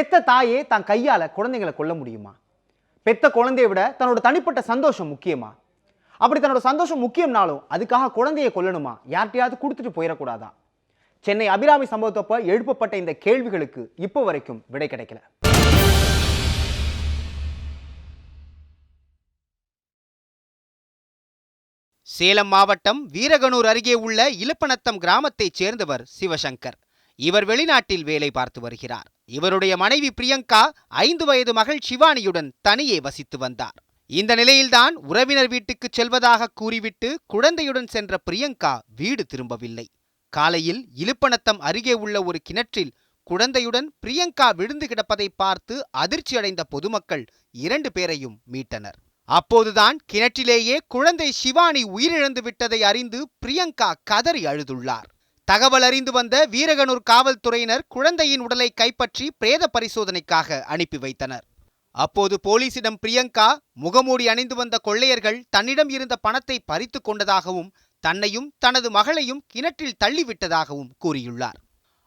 பெத்த தாயே தான் கையால குழந்தைங்களை கொல்ல முடியுமா? பெத்த குழந்தையை விட தன்னோட தனிப்பட்ட சந்தோஷம் முக்கியமா? அப்படி தன்னோட சந்தோஷம் முக்கியம்னாலும் அதுக்காக குழந்தையை கொல்லணுமா? யார்கிட்டயாவது கொடுத்துட்டு போயிடக்கூடாதா? சென்னை அபிராமி சம்பவத்தப்ப எழுப்பப்பட்ட இந்த கேள்விகளுக்கு இப்போ வரைக்கும் விடை கிடைக்கல. சேலம் மாவட்டம் வீரகனூர் அருகே உள்ள இலப்பநத்தம் கிராமத்தைச் சேர்ந்தவர் சிவசங்கர். இவர் வெளிநாட்டில் வேலை பார்த்து வருகிறார். இவருடைய மனைவி பிரியங்கா ஐந்து வயது மகள் சிவானியுடன் தனியே வசித்து வந்தார். இந்த நிலையில்தான் உறவினர் வீட்டுக்கு செல்வதாக கூறிவிட்டு குழந்தையுடன் சென்ற பிரியங்கா வீடு திரும்பவில்லை. காலையில் இலுப்பணத்தம் அருகே உள்ள ஒரு கிணற்றில் குழந்தையுடன் பிரியங்கா விழுந்து கிடப்பதை பார்த்து அதிர்ச்சியடைந்த பொதுமக்கள் இரண்டு பேரையும் மீட்டனர். அப்போதுதான் கிணற்றிலேயே குழந்தை சிவானி உயிரிழந்து விட்டதை அறிந்து பிரியங்கா கதறி அழுதுள்ளார். தகவல் அறிந்து வந்த வீரகனூர் காவல்துறையினர் குழந்தையின் உடலை கைப்பற்றி பிரேத பரிசோதனைக்காக அனுப்பி வைத்தனர். அப்போது போலீசிடம் பிரியங்கா முகமூடி அணிந்து வந்த கொள்ளையர்கள் தன்னிடம் இருந்த பணத்தை பறித்து கொண்டதாகவும் தன்னையும் தனது மகளையும் கிணற்றில் தள்ளிவிட்டதாகவும் கூறியுள்ளார்.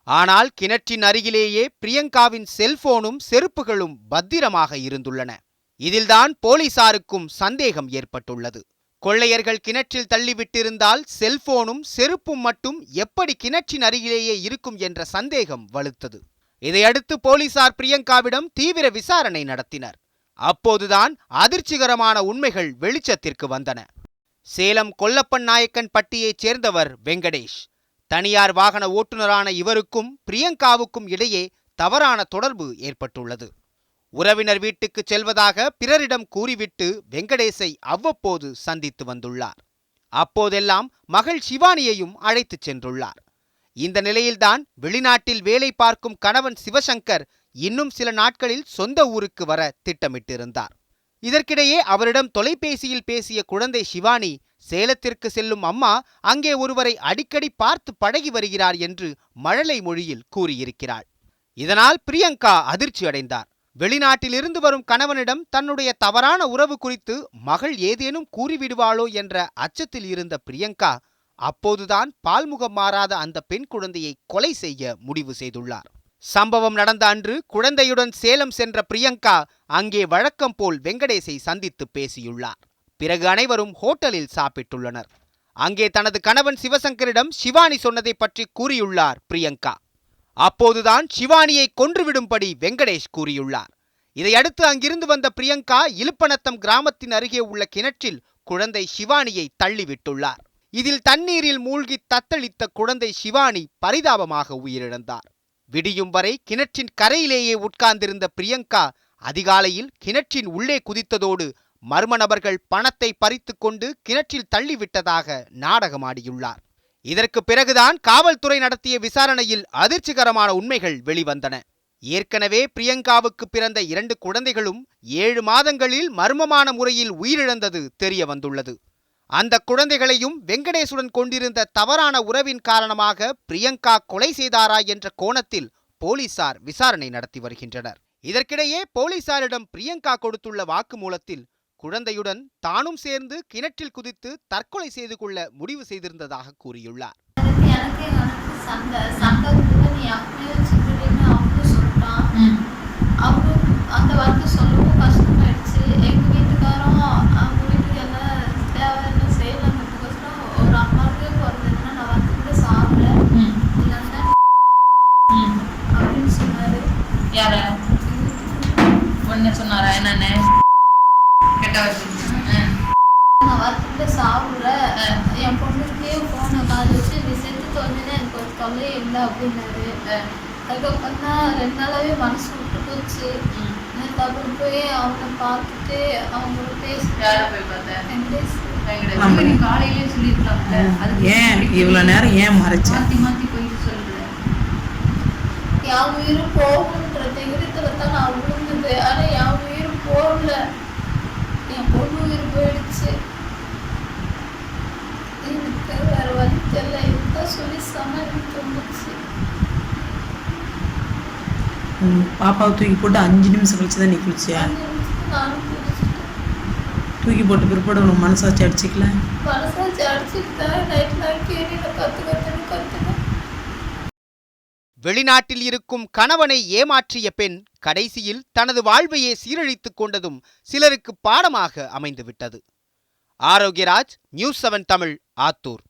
ஆனால் கிணற்றின் அருகிலேயே பிரியங்காவின் செல்போனும் செருப்புகளும் பத்திரமாக இருந்துள்ளன. இதில்தான் போலீசாருக்கும் சந்தேகம் ஏற்பட்டுள்ளது. கொள்ளையர்கள் கிணற்றில் தள்ளிவிட்டிருந்தால் செல்போனும் செருப்பும் மட்டும் எப்படி கிணற்றின் அருகிலேயே இருக்கும் என்ற சந்தேகம் வலுத்தது. இதையடுத்து போலீசார் பிரியங்காவிடம் தீவிர விசாரணை நடத்தினர். அப்போதுதான் அதிர்ச்சிகரமான உண்மைகள் வெளிச்சத்திற்கு வந்தன. சேலம் கொல்லப்பன் நாயக்கன் பட்டியைச் சேர்ந்தவர் வெங்கடேஷ். தனியார் வாகன ஓட்டுநரான இவருக்கும் பிரியங்காவுக்கும் இடையே தவறான தொடர்பு ஏற்பட்டுள்ளது. உறவினர் வீட்டுக்கு செல்வதாக பிறரிடம் கூறிவிட்டு வெங்கடேஷை அவ்வப்போது சந்தித்து வந்துள்ளார். அப்போதெல்லாம் மகள் சிவானியையும் அழைத்துச் சென்றுள்ளார். இந்த நிலையில்தான் வெளிநாட்டில் வேலை பார்க்கும் கணவன் சிவசங்கர் இன்னும் சில நாட்களில் சொந்த ஊருக்கு வர திட்டமிட்டிருந்தார். இதற்கிடையே அவரிடம் தொலைபேசியில் பேசிய குழந்தை சிவானி சேலத்திற்கு செல்லும் அம்மா அங்கே ஒருவரை அடிக்கடி பார்த்து பழகி வருகிறார் என்று மழலை மொழியில் கூறியிருக்கிறாள். இதனால் பிரியங்கா அதிர்ச்சி அடைந்தார் வெளிநாட்டிலிருந்து வரும் கணவனிடம் தன்னுடைய தவறான உறவு குறித்து மகள் ஏதேனும் கூறிவிடுவாளோ என்ற அச்சத்தில் இருந்த பிரியங்கா அப்போதுதான் பால்முகம் மாறாத அந்த பெண் குழந்தையை கொலை செய்ய முடிவு செய்துள்ளார். சம்பவம் நடந்த அன்று குழந்தையுடன் சேலம் சென்ற பிரியங்கா அங்கே வழக்கம் போல் வெங்கடேஷை சந்தித்து பேசியுள்ளார். பிறகு அனைவரும் ஹோட்டலில் சாப்பிட்டுள்ளனர். அங்கே தனது கணவன் சிவசங்கரிடம் சிவானி சொன்னதை பற்றி கூறியுள்ளார் பிரியங்கா. அப்போதுதான் சிவானியை கொன்றுவிடும்படி வெங்கடேஷ் கூறியுள்ளார். இதையடுத்து அங்கிருந்து வந்த பிரியங்கா இலுப்பநத்தம் கிராமத்தின் அருகே உள்ள கிணற்றில் குழந்தை சிவானியை தள்ளிவிட்டுள்ளார். இதில் தண்ணீரில் மூழ்கி தத்தளித்த குழந்தை சிவானி பரிதாபமாக உயிரிழந்தார். விடியும் வரை கிணற்றின் கரையிலேயே உட்கார்ந்திருந்த பிரியங்கா அதிகாலையில் கிணற்றின் உள்ளே குதித்ததோடு மர்ம நபர்கள் பணத்தை பறித்து கொண்டு கிணற்றில் தள்ளிவிட்டதாக நாடகமாடியுள்ளார். இதற்கு பிறகுதான் காவல்துறை நடத்திய விசாரணையில் அதிர்ச்சிகரமான உண்மைகள் வெளிவந்தன. ஏற்கனவே பிரியங்காவுக்கு பிறந்த இரண்டு குழந்தைகளும் ஏழு மாதங்களில் மர்மமான முறையில் உயிரிழந்தது தெரிய வந்துள்ளது அந்த குழந்தைகளையும் வெங்கடேசுடன் கொண்டிருந்த தவறான உறவின் காரணமாக பிரியங்கா கொலை செய்தாரா என்ற கோணத்தில் போலீசார் விசாரணை நடத்தி வருகின்றனர். இதற்கிடையே போலீசாரிடம் பிரியங்கா கொடுத்துள்ள வாக்குமூலத்தில் குழந்தையுடன் தானும் சேர்ந்து கிணற்றில் குதித்து தற்கொலை செய்து கொள்ள முடிவு செய்திருந்ததாக கூறியுள்ளார். எனக்கு சாப்பிட்ற என் பொண்ணுக்கே போன கால் வச்சு நீ செத்து தொலைஞ்சுன்னா எனக்கு ஒரு தொல்லை இல்லை அப்படின்னாரு. அதுக்கப்புறம் தான் ரெண்டு நாளாவே மனசு விட்டு போச்சு. அப்புறம் போய் அவனை பார்த்துட்டு அவங்களோட பேசி யார போய் பார்த்த? வெங்கடேஷ். வெங்கடேஷ். நீ காலையிலே சொல்லிருக்கலாம்ல அது ஏன் இவ்வளோ நேரம் ஏன் மறைச்ச? மாத்தி மாத்தி போயிட்டு சொல்லுற என் உயிரும் போகுன்ற தைரியத்துல தான் நான் விழுந்தது. ஆனா சொல்லி சமாளிக்க தோணுச்சு பாப்பாவை தூக்கி போட்டு அஞ்சு நிமிஷம் கழிச்சு தான் நீ குளிச்சியா? தூக்கி போட்டு பிற்பாடு உனக்கு மனசாச்சு அடிச்சிக்கல? மனசாச்சு அடிச்சுட்டு நைட்லாம் கேணியில் கற்று கற்றுன்னு கற்றுனேன் வெளிநாட்டில் இருக்கும் கணவனை ஏமாற்றிய பெண் கடைசியில் தனது வாழ்வையே சீரழித்துக் கொண்டதும் சிலருக்கு பாடமாக அமைந்துவிட்டது. Arokiyaraj news seven Tamil Attur.